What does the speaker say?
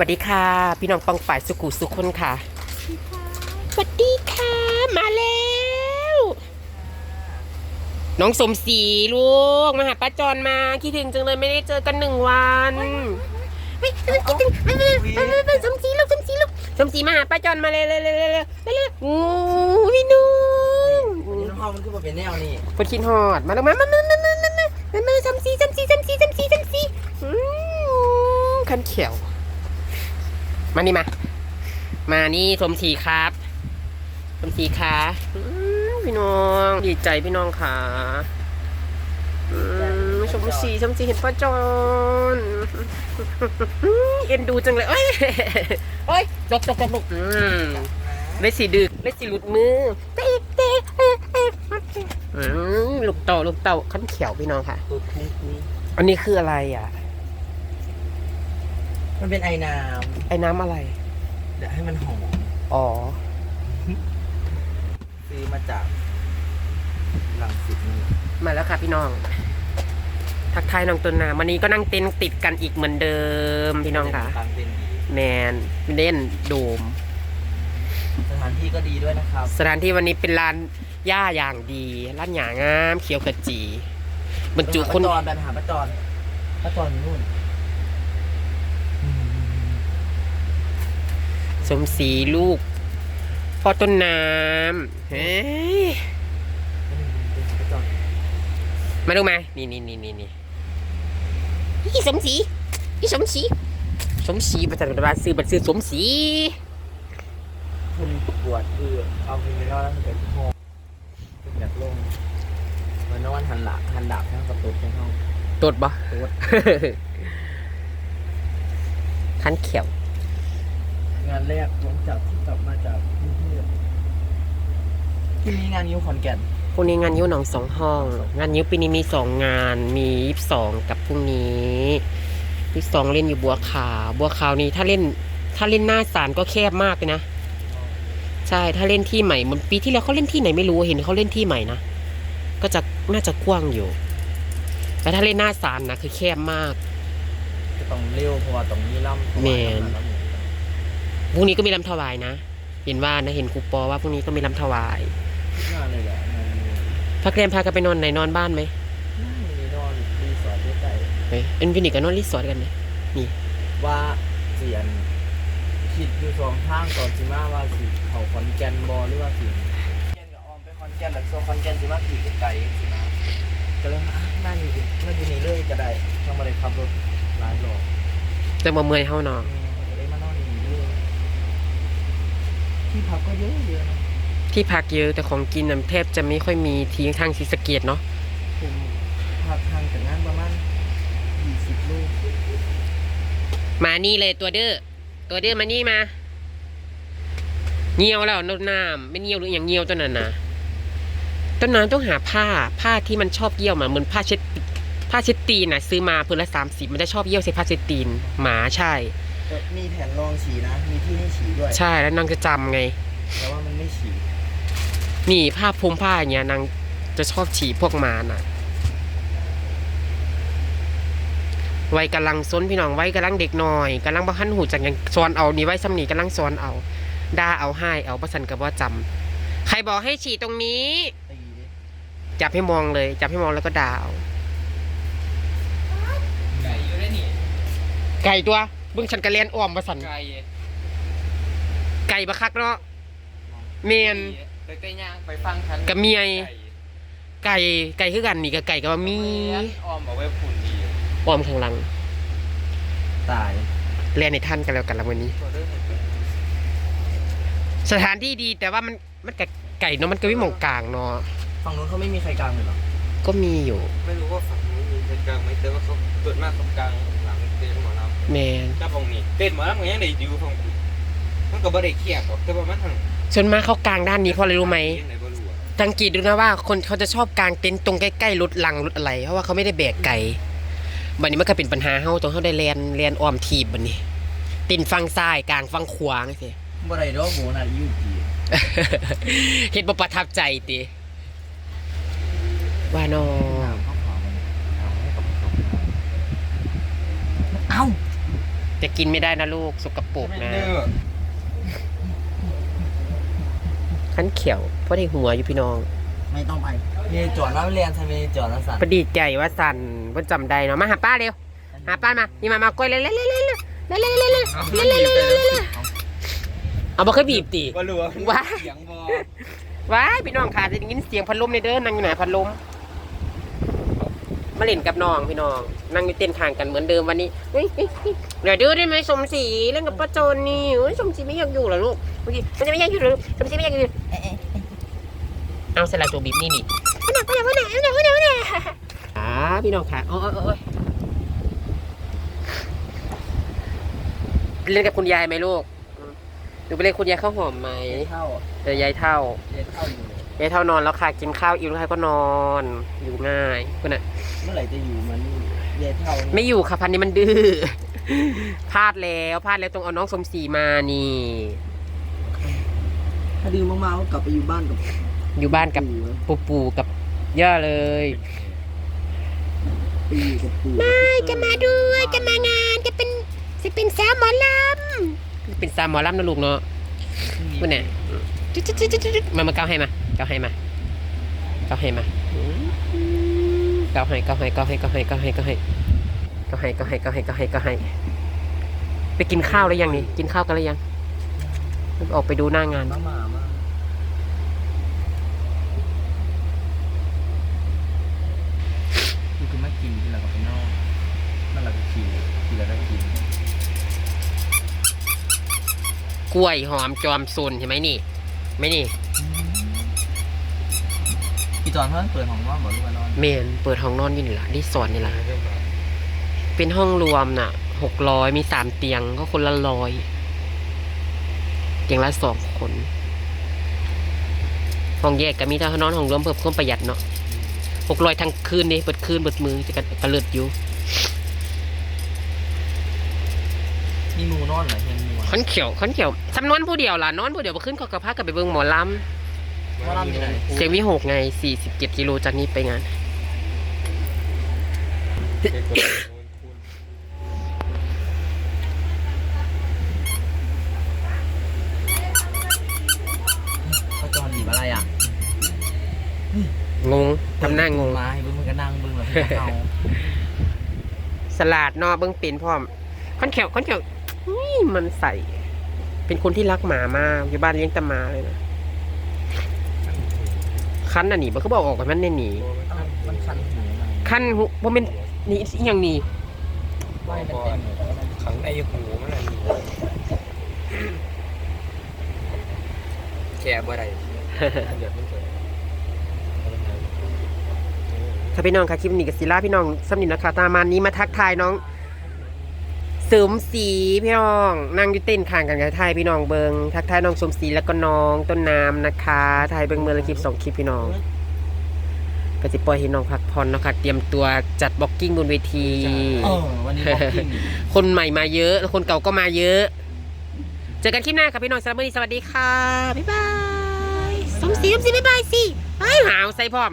สวัสดีค่ะ พี่น้องปองฝ่ายสุกุสุคนค่ะสวัสดีค่ะ มาแล้ว น้องสมศรีลูกมาหาป้าจอนมาคิดถึงจังเลยไม่ได้เจอกันหนึ่งวันไม่คิดถึงไม่ไม่ไม่ไม่สมศรีลูกสมศรีลูกสมศรีมาหาป้าจอนมาเลยเลยเลยเลยเลยโอ้พี่นุ่มน้องมันคือเป็นแนวนี่ปวดขี้หอดมาแล้วมามามามามามามาสมศรีสมศรีสมศรีสมศรีสมศรีขันเขียว มานี่มา มานี่สมศรีครับสมศรีขาอืมพี่น้อง ดีใจพี่น้องขาอืมสมศรีสมศรีเห็นป้าจอนเอ็นดูจังเลยเอ้ยโอ้ยตกตกตกตกอืมเล่นสีดึกเล่นสีหลุดมือเตะเตะเอ๊ะเอ๊ะอืมลูกเต่าลูกเต่าขั้นเขียวพี่น้องค่ะตัวคุ้งคุ้งอันนี้คืออะไรอะ มันเป็นไอ้น้ไอ้น้ำอะไรำเดี๋ยวให้มันหอมอ๋อ ซื้อมาจากหลังสิตนี่มาแล้วค่ะพี่น้อง ทักทายน้องต้นน้ำวันนี้ก็นั่งเต็นท์ติดกันอีกเหมือนเดิมพี่น้องค่ะตามเป็นดีแมนเล่นโดม สถานที่ก็ดีด้วยนะครับสถานที่วันนี้เป็นร้านหญ้าอย่างดีร้านหยางาม เขียวขจีบรรจุคน ประจอนไปหาประจอนประจอนอยู่นู่นอืม สมศรีลูกพ่อต้นน้ำเฮ้ยประจอนมาดูมา นี่นี่นี่นี่นี่พี่สมศรีพี่สมศรีสมศรีประจันบานซื้อบัตรซื้อสมศรีคุณปวดคือเอาพิมพ์ไปแล้วแล้วมันเป็นหอมเป็นอยากลงเหมันนอนหันหลังหันดับทั้งกระตุกทั้งห้องตดบ่ตัวคันเขียว งานแรกหลังจากที่กลับมาจากกรุงเทพที่มีงานยิ้วขอนแก่นพรุ่งนี้งานยิ้วหนองสองห้อง งานยิ้วปีนี้มีสองงานมียี่สิบสองกับพรุ่งนี้ยี่สิบสองเล่นอยู่บัวขาวบัวขาวนี้ถ้าเล่น ถ้าเล่นหน้าศาลก็แคบมากเลยนะใช่ถ้าเล่นที่ใหม่เหมันปีที่แล้วเขาเล่นที่ไหนไม่รู้เห็นเขาเล่นที่ใหม่นะก็จะน่าจะกว้างอยู่แต่ถ้าเล่นหน้าศาลนะคือแคบมาก จะต้องเร็วเพราะว่าต้องมีล่ำแม่น พรุ่งนี้ก็มีลำถวายนะ เห็นว่านะเห็นครูปอว่าพรุ่งนี้ก็มีลำถวายงานเลยแหละงานนี้พักเรียนพากันไปนอนไหนนอนบ้านไหมมีนอนรีสอร์ทด้วยใจเฮ้ยเอ็นฟินิกกับนอนรีสอร์ทกันไหมว่าเสียนคิดอยู่สองทางก่อนสิมาว่าสิเขาขอนแก่นบอหรือว่าสิขอนแก่นกับออมไปขอนแก่นแล้วโซขอนแก่นสิมาขี่ไกลๆสินะก็เลยอะน่าอยู่ดิน่าอยู่นี่เลยก็ได้ต้องมาเลยขับรถหลายรอบจะมาเมื่อยเฮาเนาะก็เลยมานอนนี่เลย ที่พักก็เยอะเยอะนะที่พักเยอะแต่ของกินน่ะแทบจะไม่ค่อยมีทีทางศรีสะเกดเนาะผมพักทางจากงานประมาณยี่สิบโลมานี่เลยตัวเด้อตัวเด้อมานี่มาเงียวแล้วนดน้ำไม่เงียวหรืออย่างเงียวตัวนั้นนะต้นน้ำต้องหาผ้าผ้าที่มันชอบเยี่ยวมาเหมือนผ้าเช็ดผ้าเช็ดตีนน่ะซื้อมาเพื่อละสามสิบมันจะชอบเยี่ยวใส่ผ้าเช็ดตีนหมาใช่ก็ มีแผ่นรองฉี่นะ มีที่ให้ฉี่ด้วย ใช่แล้วนางจะจำไง แต่ว่ามันไม่ฉี่นี่ผ้าพรมผ้าอย่างเงี้ยนางจะชอบฉี่พวกหมาน่ะ วัยกำลังซนพี่น้องวัยกำลังเด็กน้อยกำลังบ้าหันหูจากอย่างสอนเอานี่ไว้ซ้ำนี่กำลังสอนเอาด่าเอาให้เอาประสันกับว่าจำใครบอกให้ฉี่ตรงนี้ ตีดิจับให้มองเลย จับให้มองแล้วก็ด่าเอาไก่อยู่ได้นี่ไก่ตัว เบิ่งฉันกระเลียนอ้อมประสันไก่ไก่บะคักเนาะเมนไปเตะย่างไปฟังทันกับเมียไก่ไก่คือกันนี่กับไก่กับมีออมบอกว่าฝุ่นดีอ้อมข้างหลัง ตายเรียนในท่านกันแล้วกันละวันนี้ตัวเรื่องเห็นเป็นสถานที่ดีแต่ว่ามันมันกับไก่เนาะมันก็ไม่มองกลางเนาะฝั่งนู้นเขาไม่มีใครกลางเลยเหรอก็มีอยู่ ไม่รู้ว่าฝั่งนี้มีเป็นกลางไหมแต่ว่าเขาเกิดมากตรงกลาง แมนำถ้าฝั่งนี้เต้นหมอลำก็ยังได้อยู่ฝั่งคุณมันก็บ่ได้เครียดหรอกแต่ว่ามันทางส่วนมากเขากลางด้านนี้เพราะอะไรรู้ไหมยังไงบ่รู้อะสังเกตดูนะว่าคนเขาจะชอบกลางเต็นท์ตรงใกล้ๆรถลังรถอะไร เพราะว่าเขาไม่ได้แบกไก่บัดนี้มันก็เป็นปัญหาเฮาตรงเขาได้แลนแลนอ้อมทีบบัดนี้เต็นท์ฟังซ้ายกลางฟังขวาสิบ่ได้ดอกโบน่ะยูจีเฮ็ดบ่ประทับใจติว่าน้อน้ำเขาขอมันเอาให้กับเขาเอ้า จะกินไม่ได้นะลูกสกปรกนะขันเขียวเพราะได้หัวอยู่พี่น้องไม่ต้องไปมีจอดแล้วเรียนทำไมจอดแล้วสั่นพอดีใจว่าสันเพิ่นจำได้เนาะมาหาป้าเร็วหาป้ามานี่มามากล้วยเร็วเร็วเร็วเร็วเร็วเร็วเร็วเร็วเร็วเร็วเร็วเร็วเร็วเร็วเร็วเอาบ่เคยบีบติว่ารู้ว่าว้าเสียงบอว้ายพี่น้องค่ะจะได้ยินเสียงพัดลมในเด้อนั่งอยู่ไหนพัดลม มาเล่นกับน้องพี่น้อง นั่งอยู่เต้นทางกันเหมือนเดิมวันนี้เดี๋ยวดูได้ไหมสมศรีเล่นกับป้าโจนนี่เฮ้ยสมศรีไม่อยากอยู่เหรอลูกเมื่อกี้มันจะไม่อยากอยู่หรอสมศรีไม่อยากอยู่เอาสลัดตัวบีบนี่นี่วันไหนวันไหนวันไหนวันไหนวันไหนวันไหนอาพี่น้องค่ะโอ้ยโอ้ยเล่นกับคุณยายไหมลูกหนูไปเล่นคุณยายข้าวหอมไหมเท่าเดี๋ยวยายเท่าเรียเท่าอยู่ยายเท่านอนแล้วค่ะ กินข้าวอิ่มแล้วค่ะก็นอน อยู่ง่ายคุณน่ะ มื่อไหร่จะอยู่มันเรียนเท่านี่ไม่อยู่ค่ะพันนี้มันดื้อ พลาดแล้วพลาดแล้วต้องเอาน้องสมศรีมานี่ ถ้าดื้อมากๆก็กลับไปอยู่บ้านกับอยู่บ้านกับปู่ปูปูกับย่าเลยไปอยู่กับปู่ไม่จะมาด้วยจะมางานจะเป็นจะเป็นสาวหมอลำเป็นสาวหมอลำนะลูกเนาะคุณน่ะจุ๊ดจุ๊ดจุ๊ดจุ๊ดจุ๊ดมามาเก้าให้มาเก้าให้มาเก้าให้มาเก้าให้เก้าให้เก้าให้เก้าให้เก้าให้เก้าให้เก้าให้เก้าให้เก้าให้เก้าให้เก้าให้ไปกินข้าวแล้วยังนี่กินข้าวกันแล้วยังออกไปดูหน้างานมาหมามานี่คือมากินกินแล้วก็ไปนอกนั่นแหละก็กินกินแล้วก็กินกล้วยหอมจอมซุนใช่ไหมนี่ ไม่นี่ พี่จอนเพิ่งเปิดของว่างบอกลูกมานอนเมนเปิดห้องนอนอยู่นี่ละรีสอร์ทนี่ละเป็นห้องรวมน่ะหกร้อยมีสามเตียงก็คนละร้อยเตียงละสองคน ห้องแยกก็มีถ้านอนห้องรวมเพิ่มความประหยัดเนาะหกร้อยทั้งคืนนี่เปิดคืนเปิดมือจะกระกระเลิดอยู่มีหมูนอนเหรอเห็นหมูขันเขียวขันเขียวสำนวนผู้เดียวล่ะนอนผู้เดียวบ่ขึ้นเขากระพากับไปเบิ่งหมอล ว่าลำอยู่ไหนำเสียงวิหกไงสี่สิบเจ็ดกิโลจากนี้ไปงาน เขาจอนบีบอะไรอะงงทำหน้างง มาให้เบิ้งมันก็นั่งเบิ้งแบบเขาสลัดเนอเบิ้งเป็นพร้อมคอนแขวคอนแขวนี่มันใส่ เป็นคนที่รักหมามาก อยู่บ้านเลี้ยงแตหมาเลยนะ คันน่ะหนีมันก็บอกออกกันมันเนี่ยหนีมันคันหูหน่อยคันหูบ่เป็นหนี่อหย่างหนี้ไหวมันเต็มเลยขังในหูมันอะไรแค่บ่ได้เดือดมันเกิดถ้าพี่น้องค่ะคลิปนี้กับศิลาพี่น้องสำนินนะคะตามมานี้มาทักทายน้อง เสริมสีพี่น้องนั่งอยู่เต้นข้างกันกับไทยพี่น้องเบิงทักทายน้องสมศรีแล้วก็น้องต้นน้ำนะคะไทยเบิงเมืองละคลิปสองคลิปพี่น้องก็จะปล่อยให้น้องพักผ่อนเนาะคะเตรียมตัวจัดบ็อกกิ้งบนเวที เออวันนี้บอกกิ้งคนใหม่มาเยอะแล้วคนเก่าก็มาเยอะ เจอกันคลิปหน้าค่ะพี่น้องสำหรับวันนี้สวัสดีค่ะ บ๊ายบาย สมศรีสมศรีบ๊ายบายสิไอ้ยหาวใส่พร้อม